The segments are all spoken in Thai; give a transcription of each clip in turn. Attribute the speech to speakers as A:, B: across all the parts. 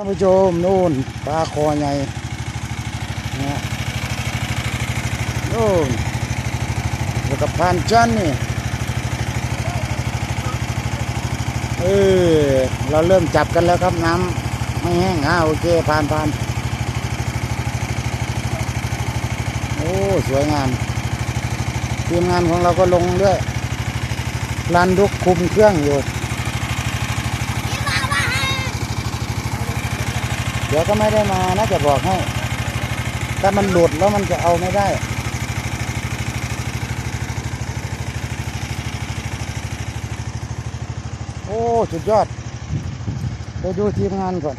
A: ท่านผู้ชมนู่นปลาคอใหญ่นะนู่นแล้วก็พานจันนี่เออเราเริ่มจับกันแล้วครับน้ำไม่แห้งอ่าโอเคผ่านผ่านโอ้สวยงามทีมงานของเราก็ลงด้วยรันดุกคุมเครื่องอยู่ เดี๋ยวก็ไม่ได้มานะจะบอกให้ ถ้ามันหลุดแล้วมันจะเอาไม่ได้ โอ้ สุดยอด ไปดูทีมงานก่อน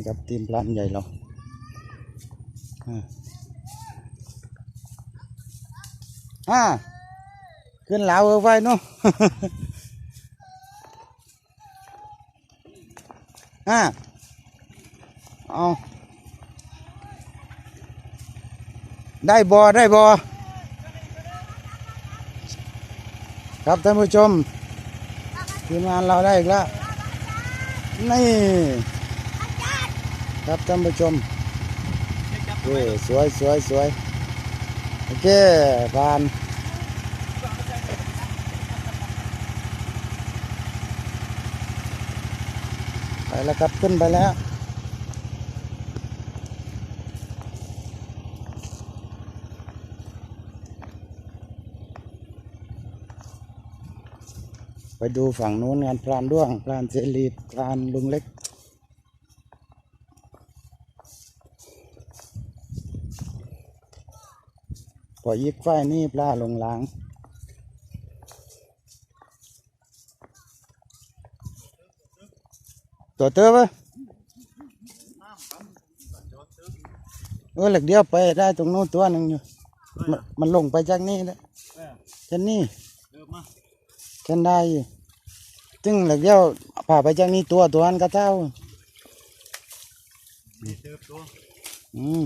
A: นี่ครับทีมพลานใหญ่เราอ่าอ่าขึ้นเหลาเอาไว้เนาะอ่าเอาได้บอได้บอครับท่านผู้ชมทีมงานเราได้อีกแล้วนี่ ครับท่านผู้ชมโอเคสวยสวยสวยโอเคผ่านไปแล้วครับขึ้นไปแล้วไปดูฝั่งนู้นงานพรานด้วงพรานเสรีพรานลุงเล็ก พอยิกไฟนี่ปลาลงหล้างตัวเตอปะเออหลักเดียวไปได้ตรงโน้นตัวหนึ่งอยู่ มันมันลงไปจากนี่แล้วแค่นี้แค่ได้อยู่จึงหลักเดียวผ่าไปจากนี่ตัวตัวนั้นก็เท่าอืม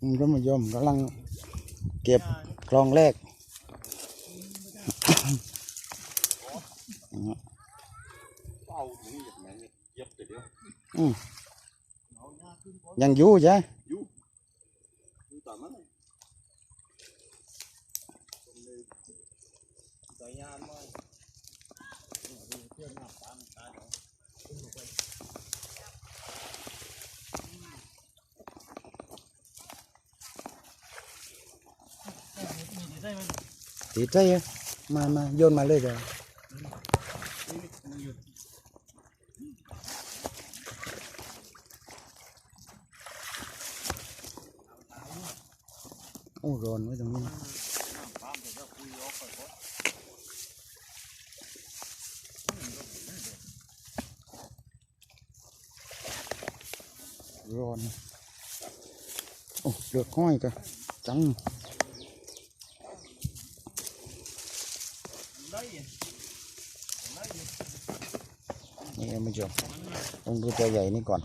A: อืมท่านผู้ชมกำลังเก็บคลองแรกอืมยังอยู่ใช่ติ ดใจเหรอมามาโยนมาเลยเดี๋ยวโอ้ร้อนไว้ตรงนี้ร้อน โอ้เลือกห้อยกันจัง นี่มานผู้ชมต้องดูตัวใหญ่นี่ก่อน